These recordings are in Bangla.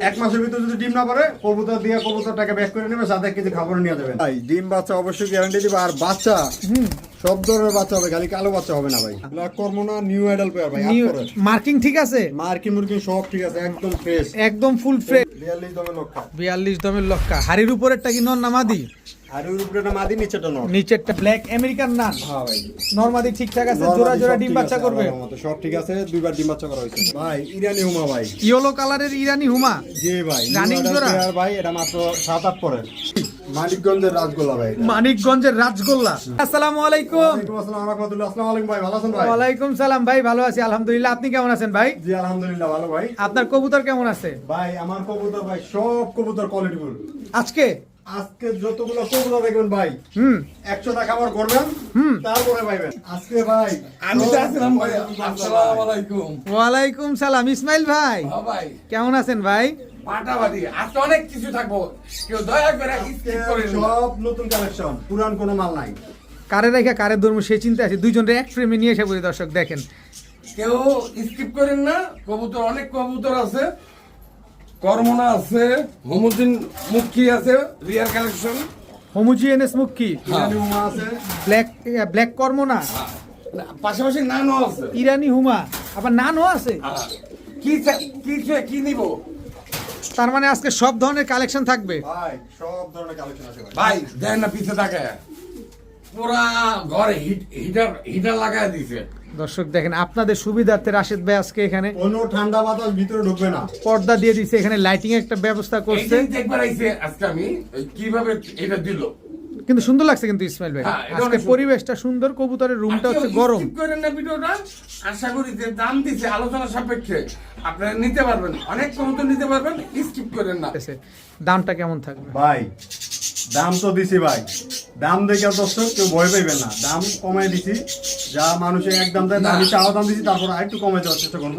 এক মাসের ভিতরে যদি ডিম না পারে কবুতর দিয়ে কবুতরটাকে ব্যাক করে নেবে সাথে কিছু খাবার নিয়ে দেবেন ভাই ডিম বাচ্চা অবশ্যই গ্যারান্টি দিবে আর বাচ্চা সব ধরনের বাচ্চা হবে খালি কালো বাচ্চা হবে না ভাই। ব্ল্যাক কর্ম না নিউ আইডাল পেয়ার ভাই মার্কিং ঠিক আছে? মার্কিন মুরকিং সব ঠিক আছে একদম ফ্রেশ একদম ফুল ফ্রেশ বিয়াল্লিশ দমের লক্ষা বিয়াল্লিশ দমের লক্ষা হাড়ির উপরেরটা কি নন নামাদি আর ওই উপরেটা মাদি নিচেটা নর। নিচেরটা ব্ল্যাক আমেরিকান না। হ্যাঁ ভাই। নর্মাদি ঠিকঠাক আছে জোড়া জোড়া ডিম বাচ্চা করবে? সব ঠিক আছে দুইবার ডিম বাচ্চা করা হয়েছে। ভাই ইরানি হুমা ভাই। ইয়েলো কালারের ইরানি হুমা? জি ভাই Running জোড়া? ভাই এটা মাত্র সাত আট পরে মানিকগঞ্জের রাজগোল্লা ভাই মানিকগঞ্জের রাজগোল্লা। আসসালামু আলাইকুম। আসসালাম রহমতুল্লাহ। আসসালামু আলাইকুম ভাই ভালো আছেন ভাই? সালাম ভাই ভালো আছি আলহামদুলিল্লাহ। আপনি কেমন আছেন ভাই? জি আলহামদুলিল্লাহ ভালো ভাই। আপনার কবুতর কেমন আছে? ভাই আমার কবুতর ভাই সব কবুতর কোয়ালিটি আজকে? আজকে যতগুলো কবুতর দেখবেন ভাই হুম। একশো টাকা খাবার করবেন হুম। তারপরে পাইবেন। আজকে ভাই আমি তো আসলাম ভাই। আসসালামু আলাইকুম। ওয়ালাইকুম সালাম। ইসমাইল ভাই হ্যাঁ ভাই। কেমন আছেন ভাই? পাটাবাড়ি। আজকে অনেক কিছু থাকব। কেউ দয়া করে স্কিপ করে সব নতুন কালেকশন পুরান কোনো মাল নাই। কারে রেখে কারে ধর্ম সে চিন্তা আছে? দুইজনের এক ফ্রেমে নিয়ে এসে বলি দর্শক দেখেন। কেউ স্কিপ করেন না। কবুতর অনেক কবুতর আছে। কর্মনা আছে হোমোজিন মুখী আছে রিয়ার কালেকশন হোমোজিএনএস মুখী ইরানি হুমা আছে। ব্ল্যাক ব্ল্যাক কর্মনা। পাশাপাশি নানও আছে। ইরানি হুমা। আবার নানও আছে। হ্যাঁ। কি কি কি নিব? তার মানে আজকে সব ধরনের কালেকশন থাকবে। ভাই সব ধরনের কালেকশন আছে ভাই। ভাই দেন না পিছে থাকে পুরা ঘরে হিট- হিটার হিটার লাগায় দিছে। দর্শক দেখেন আপনাদের সুবিধার্থে রাশেদ ভাই আজকে এখানে কোনো ঠান্ডা বাতাস ভিতরে ঢুকবে না। পর্দা দিয়ে দিছে এখানে লাইটিং একটা ব্যবস্থা করছে। দেখবার আইছে আজকে আমি কীভাবে এটা দিল? কিন্তু সুন্দর লাগছে কিন্তু ইসমাইল ভাই। হ্যাঁ, আজকে পরিবেশটা সুন্দর কবুতরের রুমটা হচ্ছে গরম। করেন না ভিডিওটা আশা করি যে দাম দিছে আলোচনা সাপেক্ষে। আপনারা নিতে পারবেন অনেক কবুতর নিতে পারবেন স্কিপ করেন না। আছে। দামটা কেমন থাকবে? ভাই দাম তো দিছি ভাই। দাম দেখে দর্শক কেউ ভয় পাইবেন না। দাম কমাই দিছি। যা মানুষের একদম দেয়। আমি চাওয়া দাম দিছি তারপর আরেকটু কমাই দেওয়ার চেষ্টা করব।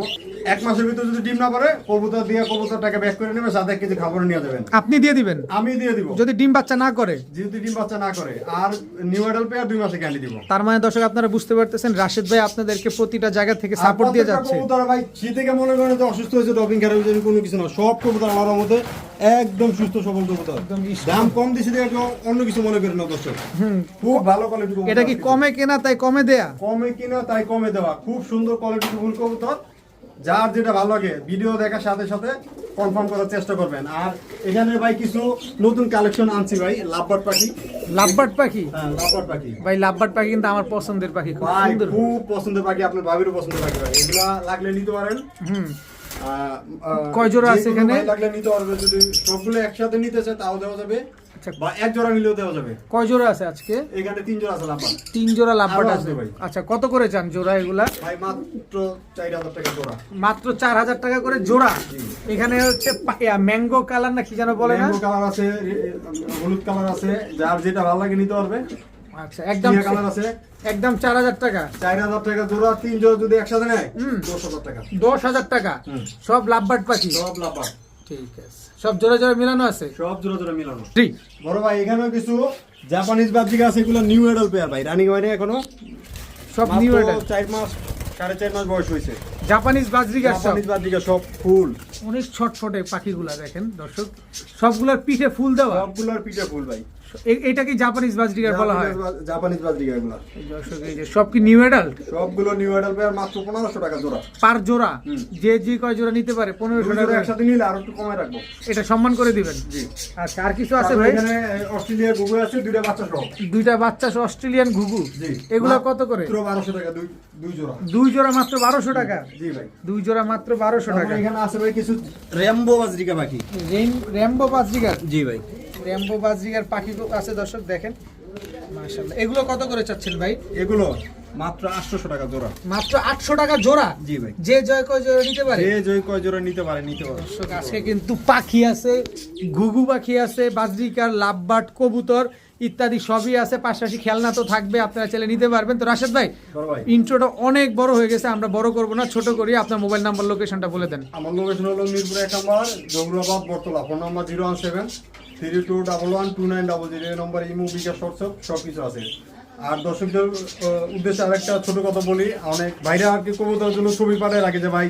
এক মাসের ভিতরে যদি ডিম না পারে কবুতর দিয়ে কবুতরটাকে ব্যাক করে নেবে সাথে কিছু খাবার নিয়ে যাবেন। আপনি দিয়ে দিবেন? আমি দিয়ে দিব। যদি ডিম বাচ্চা না করে? যেহেতু ডিম বাচ্চা না করে আর নিউ আইডাল পেয়ার দুই মাসে ক্যান্ডি দিব। তার মানে দর্শক আপনারা বুঝতে পারতেছেন রাশেদ ভাই আপনাদেরকে প্রতিটা জায়গা থেকে সাপোর্ট দিয়ে যাচ্ছে। কবুতর ভাই শীত থেকে মনে করেন যে অসুস্থ হয়েছে ডপিং খারাপ হয়েছে কোনো কিছু না। সব কবুতর আমার মধ্যে একদম সুস্থ সবল কবুতর। একদম দাম কম দিছি দেখে অন্য কিছু মনে করেন না দর্শক। খুব ভালো কোয়ালিটি এটা কি কমে কেনা তাই কমে দেয়া? কমে কিনা তাই কমে দেওয়া। খুব সুন্দর কোয়ালিটি ফুল কবুতর। যার যেটা ভালো লাগে ভিডিও দেখার সাথে সাথে কনফার্ম করার চেষ্টা করবেন। আর এখানে ভাই কিছু নতুন কালেকশন আনছি ভাই লাভবার্ড পাখি। লাভবার্ড পাখি? হ্যাঁ লাভবার্ড পাখি। ভাই লাভবার্ড পাখি কিন্তু আমার পছন্দের পাখি খুব সুন্দর। খুব পছন্দের পাখি আপনার ভাবিরও পছন্দের পাখি ভাই। এগুলা লাগলে নিতে পারেন। হুম। কয় জোড়া আছে এখানে? লাগলে নিতে পারবে। যদি সবগুলো একসাথে নিতে চায় তাও দেওয়া যাবে। বা এক জোড়া নিলেও দেওয়া যাবে। কয় জোড়া আছে আজকে? এখানে তিন জোড়া আছে লাভবার্ড তিন জোড়া লাভবার্ড আছে আছে। ভাই। আচ্ছা কত করে চান জোড়া এগুলা? ভাই মাত্র চার হাজার টাকা জোড়া। মাত্র চার হাজার টাকা করে জোড়া? এখানে হচ্ছে ম্যাঙ্গো কালার না কি যেন বলে না? ম্যাঙ্গো কালার আছে হলুদ কালার আছে যার যেটা ভালো লাগে নিতে পারবে। আচ্ছা একদম কালার আছে। একদম চার হাজার টাকা। চার হাজার টাকা জোড়া তিন জোড়া যদি একসাথে নেয়। দশ টাকা। দশ হাজার টাকা। সব লাভবার্ড পাখি। সব লাভবান ঠিক আছে। সব জোরে জোরে মিলানো আছে? সব জোরে জোরে মিলানো। ঠিক বড় ভাই এখানে কিছু জাপানিজ বাজিকা আছে এগুলো নিউ এডাল পেয়ার ভাই রানিং হয়নি এখনও? সব নিউ এডাল চার মাস সাড়ে চার মাস বয়স হয়েছে। জাপানিজ গাছ জাপানিজ বাজিকা সব। ফুল। অনেক ছটফটে পাখিগুলা দেখেন দর্শক। সবগুলোর পিঠে ফুল দেওয়া। সবগুলোর পিঠে ফুল ভাই। এটা কি জাপানিজ বাজরিগার বলা হয়? জাপানিজ এগুলো দর্শক সব কি নিউ অ্যাডাল্ট সবগুলো নিউ পেয়ার মাত্র পনেরোশো টাকা জোড়া। পার জোড়া? যে যে কয় জোড়া নিতে পারে পনেরোশো দুই টাকা একসাথে নিলে আরও একটু কমায় রাখব। এটা সম্মান করে দিবেন? জি। আচ্ছা আর কিছু আছে ভাই? এখানে অস্ট্রেলিয়ার গুগু আছে দুইটা বাচ্চা সহ। দুইটা বাচ্চা সহ অস্ট্রেলিয়ান ঘুঘু? জি। এগুলা কত করে? মাত্র বারোশো টাকা দুই দুই জোড়া। দুই জোড়া মাত্র বারোশো টাকা? জি ভাই। দুই জোড়া মাত্র বারোশো টাকা। এখানে আছে ভাই কিছু rainbow budgerigar rain- rainbow budgerigar? জি ভাই। র্যাম্বো বাজরিগার পাখি আছে দর্শক দেখেন। মাশাআল্লাহ। এগুলো কত করে চাচ্ছেন ভাই? এগুলো মাত্র আটশোশো টাকা জোড়া। মাত্র আটশো টাকা জোড়া? জি ভাই। যে জয় কয় জোড়া নিতে পারে? যে জয় কয় জোড়া নিতে পারে নিতে পারে। দর্শক আজকে কিন্তু পাখি আছে ঘুঘু পাখি আছে বাজরিকার লাভবাট কবুতর ইত্যাদি সবই আছে। পাশাপাশি খেলনা তো থাকবে আপনারা চাইলে নিতে পারবেন। তো রাশেদ ভাই ইন্ট্রোটা অনেক বড় হয়ে গেছে আমরা বড় করব না ছোট করি। আপনার মোবাইল নাম্বার লোকেশনটা বলে দেন। আমার লোকেশন হলো মিরপুর এক নম্বর জৌরাবাদ বর্তলা ফোন নম্বর zero one seven. Three two double one two nine double zero এই নম্বর ইমো বিকাশ হোয়াটসঅ্যাপ সব কিছু আছে। আর দর্শকদের উদ্দেশ্যে আরেকটা ছোট কথা বলি, অনেক ভাইরা আর কি কবুতর জন্য ছবি পাঠায় রাখে যে, ভাই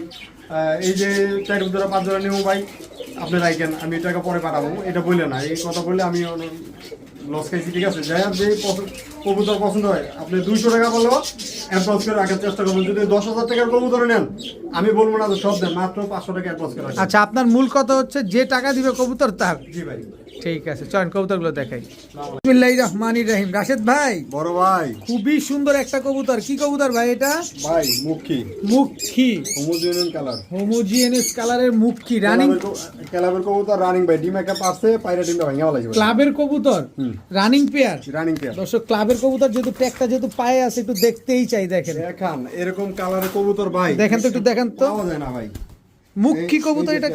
এই যে চার জোড়া পাঁচ জোড়া নেব ভাই, আপনি রাখেন, আমি এটাকে পরে পাঠাবো। এটা বললে না, এই কথা বললে আমি লস খাইছি ঠিক আছে যাই যে কবুতর পছন্দ হয় আপনি দুইশো টাকা বললেও অ্যাডভান্স করে রাখার চেষ্টা করবেন যদি দশ হাজার টাকার কবুতর নেন আমি বলব না সব দেন মাত্র পাঁচশো টাকা অ্যাডভান্স করে আচ্ছা আপনার মূল কথা হচ্ছে যে টাকা দিবে কবুতর তার। জি ভাই। ঠিক আছে চলেন কবুতরগুলো দেখাই। রহমানির রহিম। রাশেদ ভাই বড় ভাই। খুবই সুন্দর একটা কবুতর কি কবুতর ভাই এটা? ভাই মুখী। মুখী। হোমোজিনিয়ান কালার হোমোজিনিয়াস কালারের মুখী রানিং ক্যালাবের কবুতর রানিং ভাই। ডিম একটা পারছে পায়রা ডিমটা ভাঙা লাগবে ক্লাবের কবুতর রানিং পেয়ার রানিং পেয়ার দর্শক ক্লাবের কবুতর যেহেতু ট্যাগটা যেহেতু পায়ে আছে একটু দেখতেই চাই দেখেন। দেখান এরকম কালারের কবুতর ভাই। দেখেন তো একটু দেখেন তো। পাওয়া যায় না ভাই। মুখী কবুতর এটা।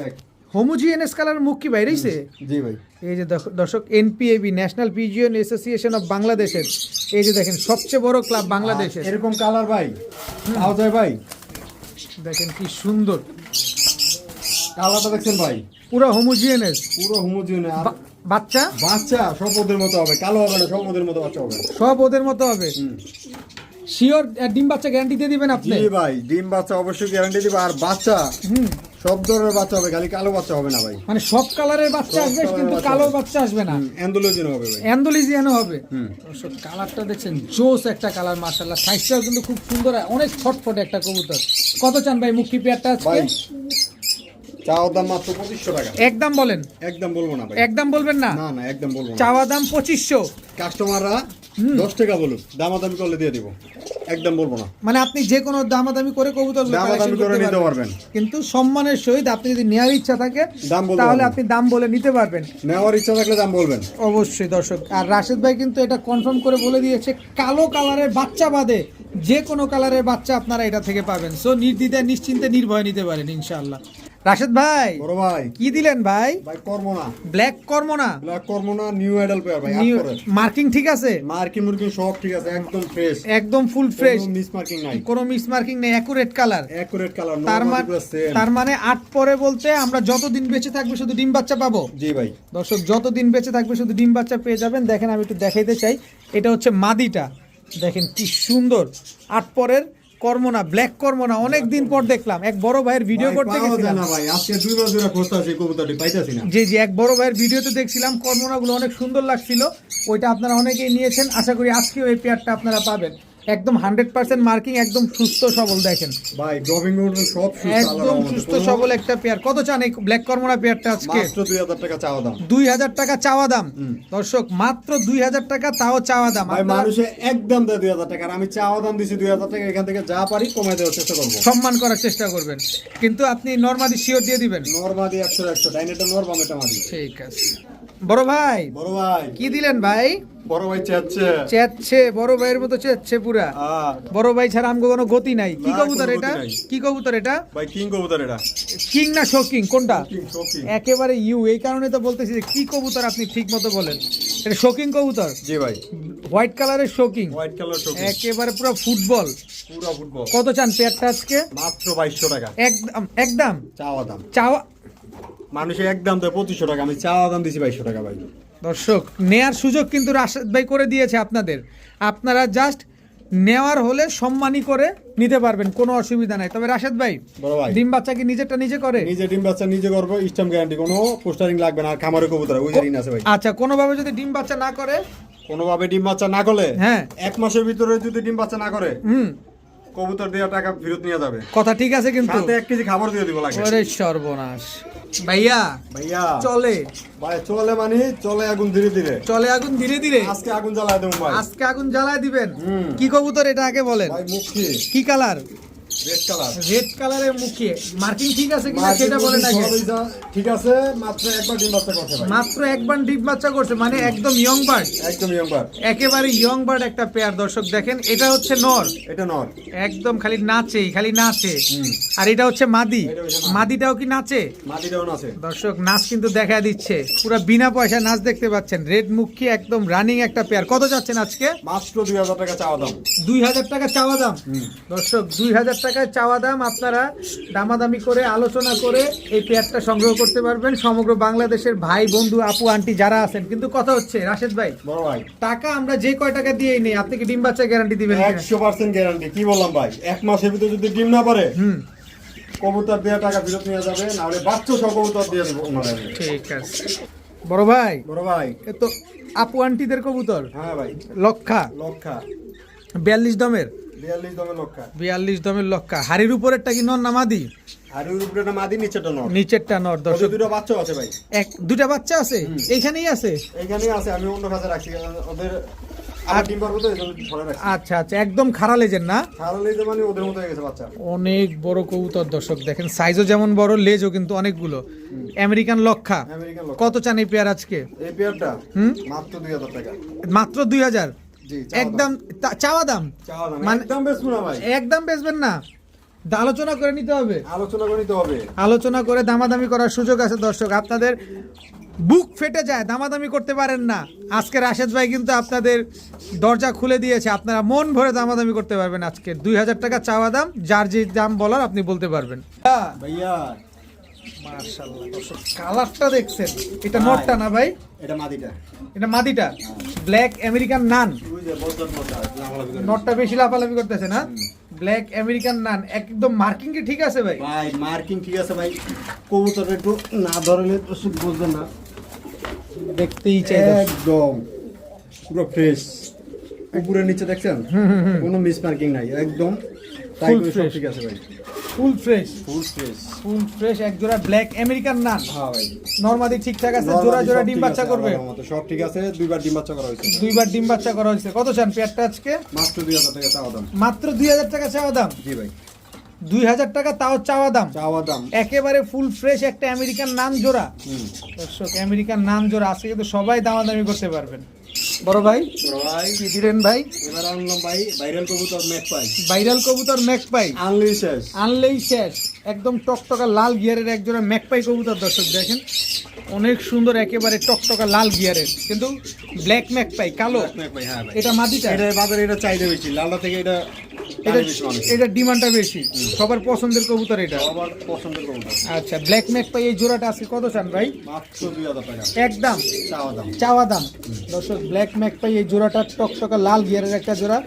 হোমোজিনিয়াস কালার মুখী রইছে? জি ভাই। এই যে দর্শক- NPAB national pigeon association of বাংলাদেশের এই যে দেখেন সবচেয়ে বড় ক্লাব বাংলাদেশের এরকম কালার ভাই। পাওয়া যায় ভাই। দেখেন কি সুন্দর। কালারটা দেখছেন ভাই। পুরো হোমোজিনিয়াস পুরো হোমোজিনিয়াস আর বাচ্চা? বাচ্চা সব ওদের মতো হবে। কালো হবে না সব ওদের মতো বাচ্চা হবে। সব ওদের মতো হবে? শিওর ডিম বাচ্চা গ্যারান্টি দিয়ে দিবেন আপনি? জি ভাই ডিম বাচ্চা অবশ্যই গ্যারান্টি দিবে। আর বাচ্চা হুম। সব ধরনের বাচ্চা হবে খালি কালো বাচ্চা হবে না ভাই। মানে সব কালারের বাচ্চা আসবে কিন্তু কালো বাচ্চা আসবে না। অ্যান্ডোলজিন হবে ভাই। অ্যান্ডোলিজিয়ানো হবে। কালারটা দেখছেন জোস একটা কালার মার্শাল্লাহ সাইজটাও কিন্তু খুব সুন্দর অনেক ছটফটে একটা কবুতর। কত চান ভাই? মুখী পেয়ারটা আজকে? ভাই দাম মাত্র পঁচিশশো টাকা। একদম বলেন। একদম বলব না একদম বলবেন না? না না একদম বলব চাওয়া দাম পঁচিশশো। কাস্টমাররা দশ টাকা বলুক দামাদামি করলে দিয়ে দিব। একদম বলব না। মানে আপনি যে কোনো দামাদামি করে কবুতর দামাদামি করে নিতে পারবেন। কিন্তু সম্মানের সহিত আপনি যদি নেওয়ার ইচ্ছা থাকে দাম তাহলে আপনি দাম বলে নিতে পারবেন। নেওয়ার ইচ্ছা থাকলে দাম বলবেন। অবশ্যই দর্শক। আর রাশেদ ভাই কিন্তু এটা কনফার্ম করে বলে দিয়েছে কালো কালারের বাচ্চা বাদে যে কোনো কালারের বাচ্চা আপনারা এটা থেকে পাবেন। সো নির্দ্বিধায় নিশ্চিন্তে নির্ভয় নিতে পারেন ইনশাআল্লাহ। রাশেদ ভাই বড় ভাই। কি দিলেন ভাই? ভাই কর্ম না। ব্ল্যাক কর্ম না? ব্ল্যাক কর্ম না নিউ আইডল পেয়ার ভাই মার্কিং ঠিক আছে? মার্কিং মুরকিং সব ঠিক আছে একদম ফ্রেশ একদম ফুল ফ্রেশ মিস মার্কিং নাই। কোনো মিস মার্কিং নেই অ্যাকুরেট কালার অ্যাকুরেট কালার তার মানে তার মানে আট পরে বলতে আমরা যতদিন বেঁচে থাকবে শুধু ডিম বাচ্চা পাবো। জি ভাই। দর্শক যতদিন বেঁচে থাকবে শুধু ডিম বাচ্চা পেয়ে যাবেন। দেখেন আমি একটু দেখাইতে চাই। এটা হচ্ছে মাদিটা। দেখেন কি সুন্দর। আট পরের কর্মনা ব্ল্যাক কর্মনা অনেক দিন পর দেখলাম। এক বড় ভাইয়ের ভিডিও করতে গেছিলাম। না ভাই আজকে দুই বছর ধরে খুঁজতেছি কবুতরটি পাইতাছি না। জি জি এক বড় ভাইয়ের ভিডিওতে দেখছিলাম কর্মনাগুলো অনেক সুন্দর লাগছিল। ওইটা আপনারা অনেকেই নিয়েছেন। আশা করি আজকেও এই পেয়ারটা আপনারা পাবেন। একদম হান্ড্রেড পার্সেন্ট মার্কিং একদম সুস্থ সবল দেখেন। ভাই ড্রপিং সব একদম সুস্থ সবল একটা পেয়ার। কত চান এই ব্ল্যাক কর্মনা পেয়ারটা আজকে? দুই হাজার টাকা চাওয়া দাম। দুই হাজার টাকা চাওয়া দাম। দর্শক মাত্র দুই হাজার টাকা তাও চাওয়া দাম। ভাই মানুষে একদম দেয় দুই হাজার টাকা। আর আমি চাওয়া দাম দিছি দুই হাজার টাকা এখান থেকে যা পারি কমাই দেওয়ার চেষ্টা করব। সম্মান করার চেষ্টা করবেন। কিন্তু আপনি নর্মাদি শিওর দিয়ে দিবেন। নর্মাদি একশো একশো ডাইনেটা নর বামেটা মাদি ঠিক আছে। বড় ভাই? বড় ভাই। কি দিলেন ভাই? বড় ভাই চেয়েছে চেচ্ছে বড় ভাইয়ের মতো চেচ্ছে পুরা। আহ, বড় ভাই ছাড়া আমগো কোনো গতি নাই। কি কবুতর এটা? কি কবুতর এটা? ভাই কিং কবুতর এটা। কিং না শোকিং? কোনটা? একেবারে ইউ। এই কারণে তো বলতেছি যে কি কবুতর আপনি ঠিক মতো বলেন? এটা শোকিং কবুতর? জি ভাই। হোয়াইট কালারের শোকিং। White colour shocking. একেবারে পুরো ফুটবল। পুরো ফুটবল। কত চান পেয়ারটা আজকে? মাত্র বাইশশো টাকা। একদম একদম? চাওয়া দাম। চাওয়া মানুষে একদম দেয় পঁচিশশো টাকা আমি চাওয়া দাম দিছি বাইশশো টাকা ভাই। দর্শক নেয়ার সুযোগ কিন্তু রাশেদ ভাই করে দিয়েছে আপনাদের। আপনারা জাস্ট নেওয়ার হলে সম্মানই করে নিতে পারবেন কোনো অসুবিধা নাই। তবে রাশেদ ভাই ডিম বাচ্চা কি নিজেরটা নিজে করে? নিজে ডিম বাচ্চা নিজে করব স্টাম গ্যারান্টি কোনো পোস্টারিং লাগবে না আর খামারে কবুতর ওই ঋণ আছে ভাই। আচ্ছা কোনোভাবে যদি ডিম বাচ্চা না করে? কোনোভাবে ডিম বাচ্চা না করলে? হ্যাঁ। এক মাসের ভিতরে যদি ডিম বাচ্চা না করে হুম। কবুতর দেওয়া টাকা ফেরত নিয়ে যাবে। কথা ঠিক আছে কিন্তু। সাথে এক কেজি খাবার দিয়ে দিব লাগে। সর্বনাশ। ভাইয়া ভাইয়া। চলে। ভাই চলে মানে চলে আগুন ধীরে ধীরে। চলে আগুন ধীরে ধীরে। আজকে আগুন জ্বালায় দেবো ভাই। আজকে আগুন জ্বালায় দিবেন। কি কবুতর এটা আগে বলেন। ভাই মুখি। কি কালার? রেড কালার রেড কালারের মুখে। মার্কিং ঠিক আছে কিনা সেটা বলেন আগে ঠিক আছে মাত্র একবার ডিম বাচ্চা করতে ভাই। মাত্র একবার ডিপ বাচ্চা করছে মানে একদম ইয়ং বার্ড একদম ইয়ংবার একেবারে ইয়ং বার্ড একটা পেয়ার দর্শক দেখেন এটা হচ্ছে নর। এটা নর। একদম খালি নাচেই খালি নাচে। আর এটা হচ্ছে মাদি। এটা হচ্ছে মাদি। মাদিটাও কি নাচে? মাটিটাও আছে দর্শক নাচ কিন্তু দেখা দিচ্ছে। পুরো বিনা পয়সা নাচ দেখতে পাচ্ছেন। রেড মুখী একদম রানিং একটা পেয়ার কত যাচ্ছেন আজকে? মাত্র টাকা চাওয়া দাম। দুই হাজার টাকা চাওয়া দাম। দর্শক দুই হাজার টাকায় চাওয়া দাম আপনারা দামাদামি করে আলোচনা করে এই পেয়ারটা সংগ্রহ করতে পারবেন। সমগ্র বাংলাদেশের ভাই বন্ধু আপু আন্টি যারা আছেন। কিন্তু কথা হচ্ছে রাশেদ ভাই বড় ভাই। টাকা আমরা যে কয় টাকা দিয়েই নেই আপনি কি ডিম বাচ্চা গ্যারান্টি দিবেন? একশো পার্সেন্ট গ্যারান্টি কি বললাম ভাই? এক মাসের ভিতরে যদি ডিম না পারে হুম। কবুতর দেওয়া টাকা ফেরত নিয়ে যাবে নাহলে বাচ্চা সহ কবুতর দিয়ে দেবো ঠিক আছে। বড় ভাই বড় ভাই। এ তো আপু আন্টিদের কবুতর? হ্যাঁ ভাই। লক্ষা। লক্ষা। বিয়াল্লিশ দমের? বিয়াল্লিশ দমের লক্ষা হাড়ির উপরেরটা কি নর উপরেটা মাদি? নিচেরটা নর। দর্শক। দুটো বাচ্চা আছে ভাই। এক দুটা বাচ্চা আছে? এইখানেই আছে? এইখানেই আছে আমি অন্য কাজে রাখছি ওদের আর ডিম পারব তো এই জন্য ধরে রাখছি। আচ্ছা আচ্ছা একদম লেজের না? মানে অনেক বড় কবুতর দর্শক দেখেন সাইজও যেমন বড় লেজও কিন্তু অনেকগুলো। আমেরিকান লক্ষা। কত চান এই পেয়ার আজকে? এই পেয়ারটা হুম? মাত্র দুই হাজার টাকা। মাত্র দুই হাজার? জি চাওয়া একদম চাওয়া দাম মানে- একদম বেশ না ভাই। একদম বেচবেন না? দা- আলোচনা করে নিতে হবে। আলোচনা করে নিতে হবে। আলোচনা করে দামাদামি করার সুযোগ আছে দর্শক। আপনাদের বুক ফেটে যায় দামাদামি করতে পারেন না। আজকে রাশেদ ভাই কিন্তু আপনাদের দরজা খুলে দিয়েছে। আপনারা মন ভরে দামাদামি করতে পারবেন আজকে। দুই হাজার টাকা চাওয়া দাম যার যে দাম বলার আপনি বলতে পারবেন। ভাইয়া দর্শক কালারটা দেখছেন? এটা নটটা না ভাই? এটা মাদিটা। এটা মাদিটা? Black American nun. নটটা বেশি লাফালাফি করতেছে না? ব্ল্যাক আমেরিকান নান একদম মার্কিং কি ঠিক আছে ভাই? ভাই মার্কিং ঠিক আছে ভাই। কবুতর একটু না ধরলে তো না। দেখতেই চাই একদম। পুরো ফ্রেশ নিচে দেখছেন? কোনো মিস মার্কিং নাই। একদম। তাই. ঠিক আছে ভাই। Full fresh full fresh full fresh এক জোড়া ব্ল্যাক আমেরিকান নান হ্যাঁ ভাই। নরমালি ঠিকঠাক আছে জোড়া জোড়া ডিম বাচ্চা করবে? সব ঠিক আছে দুইবার ডিম বাচ্চা করা হয়েছে। দুইবার ডিম বাচ্চা করা হয়েছে। কত চান পেয়ারটা আজকে? মাত্র দুই হাজার টাকা চাওয়া দাম। মাত্র দুই হাজার টাকা চাওয়া দাম? জি ভাই। দুই হাজার টাকা তাও চাওয়া দাম? চাওয়া দাম। একেবারে ফুল ফ্রেশ একটা আমেরিকান নান জোড়া। দর্শক আমেরিকান নান জোড়া আজকে কিন্তু সবাই দামাদামি করতে পারবেন। বড় ভাই? বড় ভাই। কি দিলেন ভাই? এবার আনলাম ভাই ভাইরাল কবুতর ম্যাক পাই। ভাইরাল কবুতর ম্যাক পাই? আনলেই শেষ। আনলেই শেষ। একদম টকটকা লাল গিয়ারের একজোড়া ম্যাকপাই কবুতর দর্শক দেখেন। অনেক সুন্দর একেবারে টকটকা লাল গিয়ারের। কিন্তু ব্ল্যাক ম্যাকপাই কালো? হ্যাঁ এটা মাদিটা? এটা বাজারে এটা চাহিদা বেশি। লালটা থেকে এটা এটা ডিমান্ডটা বেশি। সবার পছন্দের কবুতর এটা। আবার পছন্দের কবুতর। আচ্ছা ব্ল্যাক ম্যাকপাই এই জোড়াটা আজকে কত চান ভাই? মাত্র দুই হাজার টাকা। একদম। চাওয়া দাম। চাওয়া দাম। দর্শক ব্ল্যাক ম্যাকপাই এই জোড়াটা টকটকা লাল গিয়ারের একটা জোড়া।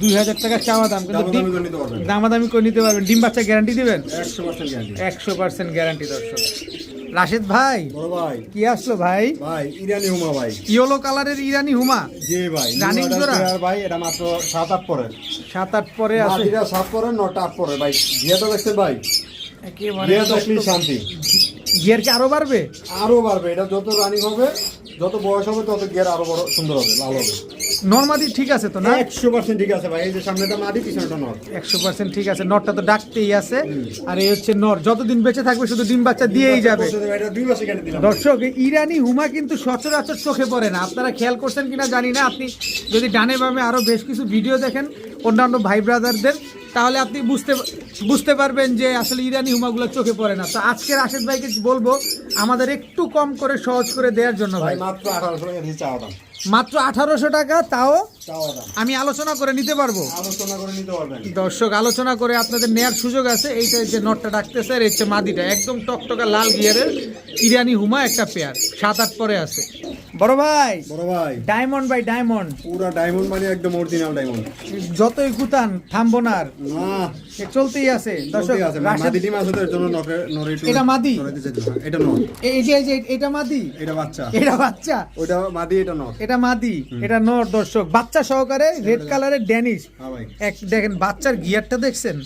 দুই হাজার টাকা চাওয়া দাম। কিন্তু দামি দামি করে নিতে পারবেন। দামাদামি করে নিতে পারবেন। ডিম বাচ্চা গ্যারান্টি দিবেন? একশো পার্সেন্ট গ্যারান্টি দর্শক। রাশেদ ভাই বড় ভাই। কি আসলো ভাই? ভাই ইরানি হুমা ভাই। ইয়েলো কালারের ইরানি হুমা? জি ভাই রানিং জোড়া? ভাই এটা মাত্র সাত আট পরে সাত আট পরে আছে। এটা সাত পরে নটা আট পরে ভাই তো দেখছেন ভাই? একেবারে গিয়া তো শান্তি। গিয়ার কি আরও বাড়বে? আরও বাড়বে এটা যত রানিং হবে যত বয়স হবে তত গিয়ার আরও বড় সুন্দর হবে লাল হবে। নর্মাদি ঠিক আছে তো না? একশো পার্সেন্ট ঠিক আছে ভাই এই যে সামনেটা মাদি পিছনেটা নর। একশো পার্সেন্ট ঠিক আছে নরটা তো ডাকতেই আছে। আর এই হচ্ছে নর যতদিন বেঁচে থাকবে শুধু ডিম বাচ্চা দিয়েই যাবে। দর্শক ইরানি হুমা কিন্তু সচরাচর চোখে পড়ে না। আপনারা খেয়াল করছেন কিনা জানি না আপনি যদি ডানে বামে আরও বেশ কিছু ভিডিও দেখেন অন্যান্য ভাই ব্রাদারদের তাহলে আপনি বুঝতে বুঝতে পারবেন যে আসলে ইরানি হুমাগুলো চোখে পড়ে না। তো আজকের আশেদ ভাইকে বলব আমাদের একটু কম করে সহজ করে দেওয়ার জন্য ভাই। মাত্র আঠারোশো টাকা মাত্র আঠারোশো টাকা তাও আমি আলোচনা করে নিতে পারব। আলোচনা করে নিতে পারবেন। দর্শক আলোচনা করে আপনাদের নেয়ার সুযোগ আছে। এইটা যে নটটা ডাকতেছে আর এই হচ্ছে মাদিটা। একদম টকটকা লাল গিয়ারের ইরানি হুমা একটা পেয়ার। সাত আট পরে আছে। বড় ভাই। বড় ভাই। ডায়মন্ড বাই ডায়মন্ড পুরা ডায়মন্ড মানে একদম অরিজিনাল ডায়মন্ড যতই গুতান থামবো না আর। না। চলতেই আছে। দর্শক মাদি ডিম আছে জন্য নরে এটা মাদি? এটা নর এই যে এই যে এটা মাদি? এটা বাচ্চা। এটা বাচ্চা। ওটা মাদি এটা নর এটা মাদি। এটা নর দর্শক। বাচ্চা সহকারে রেড কালারের ড্যানিশ এক দেখেন বাচ্চার গিয়ারটা দেখছেন?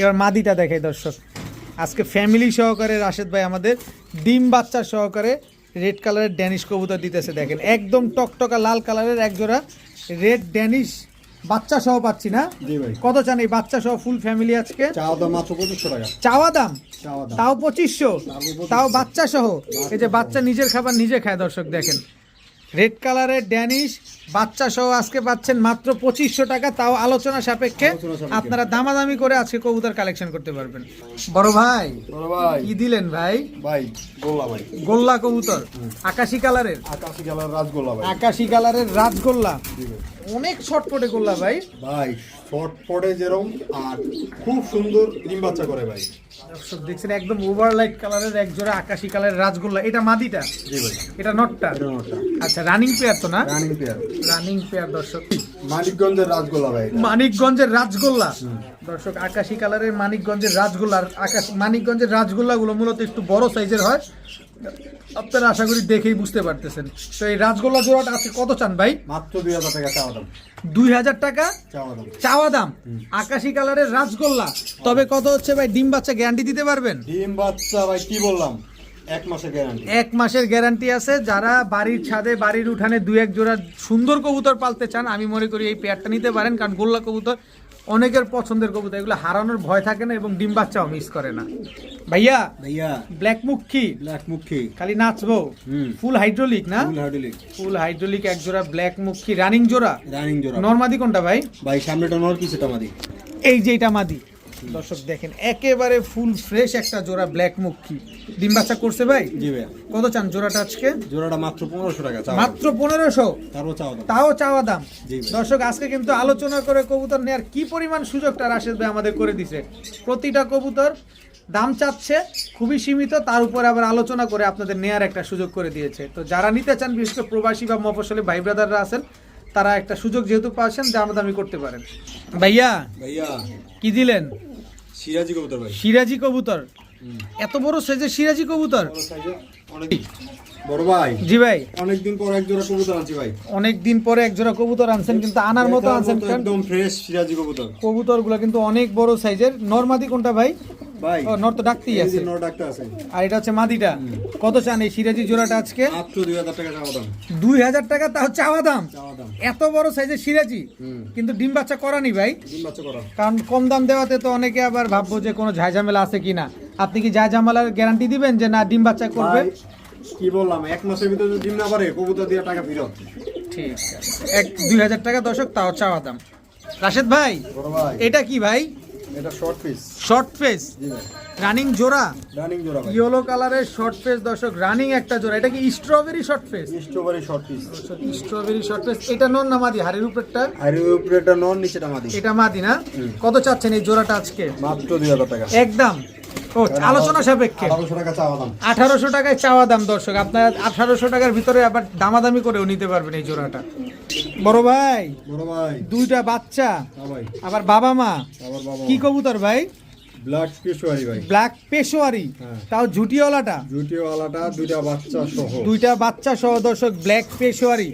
এবার মাদিটা দেখে দর্শক। আজকে ফ্যামিলি সহকারে রাশেদ ভাই আমাদের ডিম বাচ্চা সহকারে রেড কালারের ড্যানিশ কবুতর দিতেছে দেখেন। একদম টকটকা লাল কালারের একজোড়া রেড ড্যানিশ বাচ্চা সহ পাচ্ছি না? কত চান এই বাচ্চা সহ ফুল ফ্যামিলি আজকে? চাওয়া দাম মাত্র পঁচিশশো টাকা। চাওয়া দাম? তাও পঁচিশশো? তাও তাও বাচ্চা সহ এই যে বাচ্চা নিজের খাবার নিজে খায় দর্শক দেখেন। রেড কালারের ড্যানিশ বাচ্চা সহ আজকে পাচ্ছেন মাত্র পঁচিশশো টাকা তাও আলোচনা সাপেক্ষে। আপনারা দামাদামি করে আজকে কবুতর কালেকশন করতে পারবেন। বড় ভাই কি দিলেন ভাই? ভাই গোল্লা ভাই। গোল্লা কবুতর আকাশি কালারের? আকাশি কালার রাজগোল্লা ভাই। আকাশি কালারের রাজগোল্লা। অনেক ছটপটে গোল্লা ভাই। ভাই পড়ে যেরকম আর খুব সুন্দর ডিম বাচ্চা করে ভাই। দর্শক দেখছেন একদম ওভারলাইট কালারের এক জোড়া আকাশি কালারের রাজগোল্লা। এটা মাদিটা? জি ভাই। এটা নটটা? নটা আচ্ছা রানিং পেয়ার তো না? রানিং পেয়ার রানিং পেয়ার দর্শক। মানিকগঞ্জের রাজগোলা ভাই। মানিকগঞ্জের রাজগোল্লা দর্শক আকাশি কালারের মানিকগঞ্জের রাজগোল্লা আকাশ মানিকগঞ্জের রাজগোল্লাগুলো মূলত একটু বড় সাইজের হয়। আপনারা আশা করি দেখেই বুঝতে পারতেছেন। তো এই রাজগোল্লা জোড়াটা আছে কত চান ভাই? মাত্র দুই হাজার টাকা চাওয়া দাম। দুই হাজার টাকা? চাওয়া দাম। চাওয়া দাম। আকাশি কালারের রাজগোল্লা তবে কত হচ্ছে ভাই? ডিম বাচ্চা গ্যারান্টি দিতে পারবেন? ডিম বাচ্চা ভাই কি বললাম? এক মাসের গ্যারান্টি আছে। যারা বাড়ির ছাদে বাড়ির উঠানে দুই এক জোড়া সুন্দর কবুতর পালতে চান আমি মনে করি এই পেয়ারটা নিতে পারেন কারণ গোল্লা কবুতর অনেকের পছন্দের কবুতর। এগুলো হারানোর ভয় থাকে না এবং ডিম বাচ্চাও মিস করে না। ভাইয়া ভাইয়া। ব্ল্যাক মুখী ব্ল্যাক মুখী খালি নাচবো। ফুল হাইড্রোলিক না? ফুল হার্ডলি ফুল হাইড্রোলিক এক জোড়া ব্ল্যাক মুখী রানিং জোড়া? রানিং জোড়া। নর্মাদি কোনটা ভাই? ভাই সামনেটা নর মাদি। এই যে এটা মাদি। দর্শক দেখেন একেবারে ফুল ফ্রেশ একটা জোড়া ব্ল্যাক মুখী ডিম বাচ্চা করছে ভাই? জি ভাইয়া। কত চান জোড়াটা আজকে? জোড়াটা মাত্র পনেরোশো টাকা মাত্র পনেরোশো? তারপর চাওয়া দাম। তাও চাওয়া দাম। ভাই। দর্শক আজকে কিন্তু আলোচনা করে কবুতর নেওয়ার কি পরিমাণ সুযোগটা রাশেদ ভাই আমাদের করে দিছে। প্রতিটা কবুতর দাম চাচ্ছে খুবই সীমিত তার উপর আবার আলোচনা করে আপনাদের নেয়ার একটা সুযোগ করে দিয়েছে। তো যারা নিতে চান বিশেষ করে প্রবাসী বা মফসলী ভাই ব্রাদাররা আছেন তারা একটা সুযোগ যেহেতু পাচ্ছেন দামি করতে পারেন। ভাইয়া ভাইয়া। কি দিলেন? সিরাজি কবুতর ভাই। সিরাজি কবুতর। এত বড় সাইজের সিরাজি কবুতর? অনেক। বড় ভাই। জি ভাই। অনেকদিন পর এক জোড়া কবুতর আনছি ভাই। অনেক পরে এক জোড়া কবুতর আনছেন কিন্তু আনার মতো আনছেন একদম ফ্রেশ সিরাজি কবুতর। কবুতর কিন্তু অনেক বড় সাইজের। নর্মাদি কোনটা ভাই? ভাই নর তো ডাকতেই আছে। নর ডাক্তার আছে। আর এটা হচ্ছে মাদিটা। কত চান এই সিরাজি জোড়াটা আজকে? মাত্র দুই হাজার টাকা চাওয়া দাম। দুই হাজার টাকা তাও চাওয়া দাম? এত বড় সাইজের সিরাজি? কিন্তু ডিম বাচ্চা করানি ভাই। ডিম বাচ্চা করা। কারণ কম দাম দেওয়াতে তো অনেকে আবার ভাববো যে কোনো ঝামেলা আছে কিনা। আপনি কি ঝামেলার গ্যারান্টি দিবেন যে না ডিম বাচ্চা করবে কি বললাম এক মাসের ভিতরে যদি ডিম না পারে কবুতর দিয়ে টাকা ফেরত। ঠিক আছে। এক দুই হাজার টাকা দশক তাও চাওয়া দাম। রাশেদ ভাই এটা কি ভাই? এটা short piece short face running জোড়া? রানিং জোড়া ভাই। ইয়েলো কালারের শর্ট ফেস দর্শক রানিং একটা জোড়া। এটা কি strawberry short face strawberry short piece strawberry short face এটা নন না মাদি? হাড়ির উপরটা আর এর উপরে এটা নন নিচেটা মাদি। এটা মাদি না? কত চাচ্ছেন এই জোড়াটা আজকে? মাত্র দুই হাজার টাকা। একদম। আলোচনা সাপেক্ষে। আঠারোশো টাকায় চাওয়া দাম দর্শক। আপনার আঠারোশো টাকার ভিতরে আবার দামাদামি করেও নিতে পারবেন এই জোড়াটা। বড় ভাই দুইটা বাচ্চা হ্যাঁ আবার বাবা মা কি কবুতর ভাই? ব্ল্যাক পেশোয়ারি ভাই। ব্ল্যাক পেশোয়ারি? হ্যাঁ। তাও ঝুটিওয়ালাটা? জুটিওয়ালাটা দুইটা বাচ্চা সহ। দুইটা বাচ্চা সহ দর্শক ব্ল্যাক পেশোয়ারি।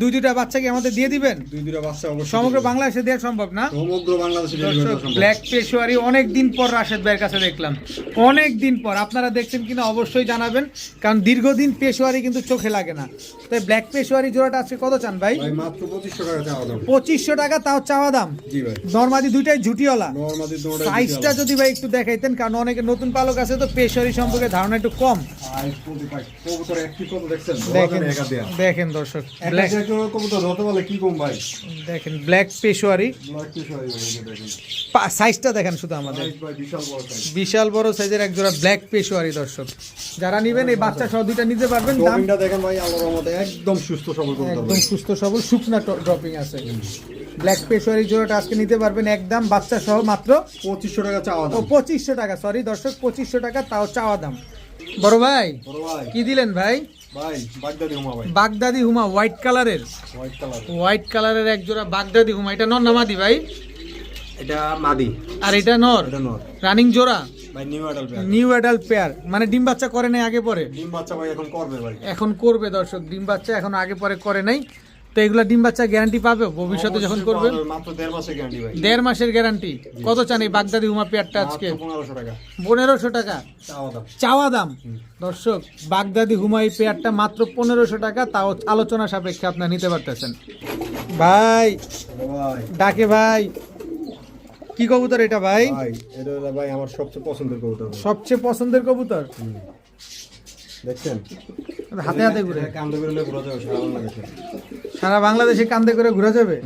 দুই দুইটা বাচ্চাকে আমাদের দিয়ে দিবেন? দুই দুইটা বাচ্চা অবশ্যই সমগ্র বাংলাদেশে দেওয়া সম্ভব না? সমগ্র বাংলাদেশে। ব্ল্যাক পেশোয়ারি অনেক দিন পর রাশেদ ভাইয়ের কাছে দেখলাম। অনেক দিন পর। আপনারা দেখছেন কিনা অবশ্যই জানাবেন কারণ দীর্ঘদিন পেশোয়ারি কিন্তু চোখে লাগে না। তাই ব্ল্যাক পেশোয়ারি জোড়াটা আজকে কত চান ভাই? ভাই মাত্র পঁচিশশো টাকা চাওয়া দাম। পঁচিশশো টাকা তাও চাওয়া দাম? জি ভাই। নর্মাদি দুইটাই ঝুটিওয়ালা। সাইজটা যদি ভাই একটু দেখাইতেন কারণ অনেকে নতুন পালক আছে তো পেশোয়ারি সম্পর্কে ধারণা একটু কম। দেখেন দর্শক দেখেন ব্ল্যাক পেশোয়ারি। সাইজটা দেখেন। শুধু আমাদের। বিশাল বড় সাইজের এক জোড়া ব্ল্যাক পেশোয়ারি দর্শক। যারা নিবেন এই বাচ্চা সহ দুইটা নিতে পারবেন। দাম দেখেন ভাই আল্লাহর রহমতে একদম সুস্থ সবল একদম সুস্থ সবল শুকনা ড্রপিং আছে। ব্ল্যাক পেশোয়ারি জোড়াটা আজকে নিতে পারবেন একদম বাচ্চা সহ মাত্র পঁচিশশো টাকা চাওয়া ও পঁচিশশো টাকা সরি দর্শক পঁচিশশো টাকা তাও চাওয়া দাম। বড় ভাই কি দিলেন ভাই? বাগদাদি হুমা হোয়াইট কালারের হোয়াইট কালারের এক জোড়া বাগদাদি হুমা এটা নর নামাদি ভাই? এটা মাদি। আর এটা নর? রানিং জোড়া? নিউ নিউ অ্যাডাল্ট পেয়ার মানে ডিম বাচ্চা করে নাই আগে পরে? ডিম বাচ্চা ভাই এখন করবে ভাই। এখন করবে দর্শক ডিম বাচ্চা এখন আগে পরে করে নাই। তো এগুলা ডিম বাচ্চা গ্যারান্টি পাবে? ভবিষ্যতে যখন করবেন? দেড় মাসের গ্যারান্টি কত চান এই বাগদাদি হুমা পেয়ারটা আজকে? পনেরোশো টাকা। চাওয়া দাম। দর্শক বাগদাদি হুমাই পেয়ারটা মাত্র পনেরোশো টাকা তাও আলোচনা সাপেক্ষে আপনারা নিতে পারতেছেন। ভাই ডাকে ভাই। কি কবুতর এটা ভাই? ভাই এটা ভাই আমার সবচেয়ে পছন্দের কবুতর সবচেয়ে পছন্দের কবুতর? দেখছেন? হাতে হাতে ঘুরে। কান্দে বেরোলে ঘোরা যাবে সারা বাংলাদেশে সারা বাংলাদেশে কান্দে করে ঘুরে যাবে?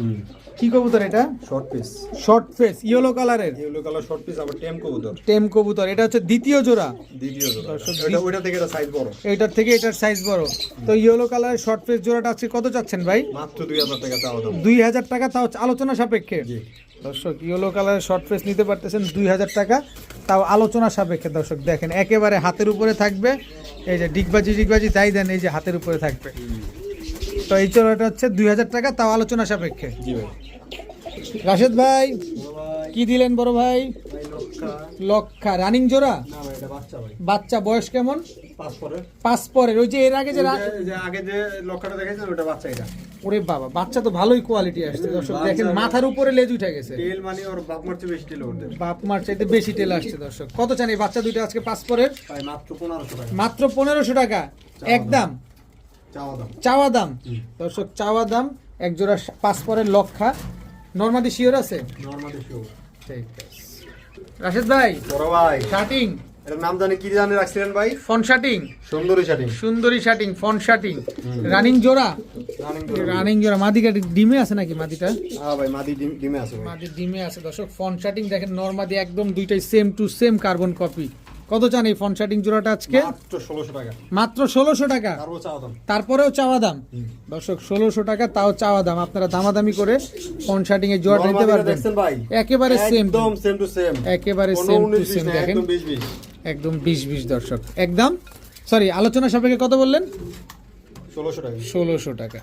কি কবুতর এটা? Short piece short face yellow কালারের ইয়েলো কালার শর্ট পিস আবার টেম কবুতর। টেম কবুতর এটা হচ্ছে দ্বিতীয় জোড়া। দ্বিতীয় জোড়া। এটা ওইটা থেকে এটা সাইজ বড়। এইটার থেকে এটার সাইজ বড়। তো ইয়েলো কালারের শর্ট ফেস জোড়াটা আজকে কত চাচ্ছেন ভাই? মাত্র দুই হাজার টাকা তাও দাম। দুই হাজার টাকা তাও আলোচনা সাপেক্ষে। জি। দর্শক ইয়েলো কালারের শর্ট ফেস নিতে পারতেছেন দুই হাজার টাকা তাও আলোচনা সাপেক্ষে। দর্শক দেখেন একেবারে হাতের উপরে থাকবে। এই যে ডিগবাজি ডিগবাজি তাই দেন এই যে হাতের উপরে থাকবে। তো এই চোরাটা হচ্ছে দুই হাজার টাকা তাও আলোচনা সাপেক্ষে। জি ভাই। রাশেদ ভাই কি দিলেন বড় ভাই? লক্ষা রানিং জোড়া? বাচ্চা বয়স কেমন? পাঁচ পরের ওই যে এর আগে যে আগে যে লক্ষাটা দেখেছেন ওটা বাচ্চা এটা। ওরে বাবা বাচ্চা তো ভালোই কোয়ালিটি আসছে। দর্শক দেখেন মাথার উপরে লেজ উঠে গেছে। তেল মানে ওর বাপ মারছে বেশি তেল ওদের বাপ বেশি তেল আসছে দর্শক। কত চান এই বাচ্চা দুইটা আজকে পাঁচ পরের মাত্র পনেরোশো টাকা। মাত্র পনেরোশো টাকা একদম। চাওয়া দাম। চাওয়া দাম। দর্শক চাওয়া দাম এক জোড়া পাঁচ পরের লক্ষা। নর্মাদি শিওর আছে? নর্মালি শো ঠিক আছে। রাশেদ ভাই বড় ভাই। শার্টিং এটার নাম জানি কি জানি রাখছিলেন ভাই? ফন শার্টিং সুন্দরী শাড়ি সুন্দরী শার্টিং ফন শার্টিং রানিং জোড়া? রানিং জোড়া। মাদিকা ডিমে আছে নাকি মাদিটা? হ্যাঁ ভাই মাদি ডিম- ডিমে আছে মাদির ডিমে আছে। দর্শক ফন শার্টিং দেখেন নর্মাদি একদম দুইটাই same to same carbon copy কত চান এই ফন শার্টিং জোড়াটা আজকে? মাত্র ষোলোশো টাকা। তারপরেও চাওয়া দাম? দর্শক ষোলোশো টাকা তাও চাওয়া দাম। আপনারা দামাদামি করে ফন শার্টিং এর জোড়াটা নিতে পারবেন। একেবারে সেম সেম টু সেম একেবারে সেম টু সেম দেখেন? একদম বিশ বিশ। দর্শক। একদম? সরি আলোচনা সাপেক্ষে কত বললেন? ষোলোশো টাকা। ষোলোশো টাকা।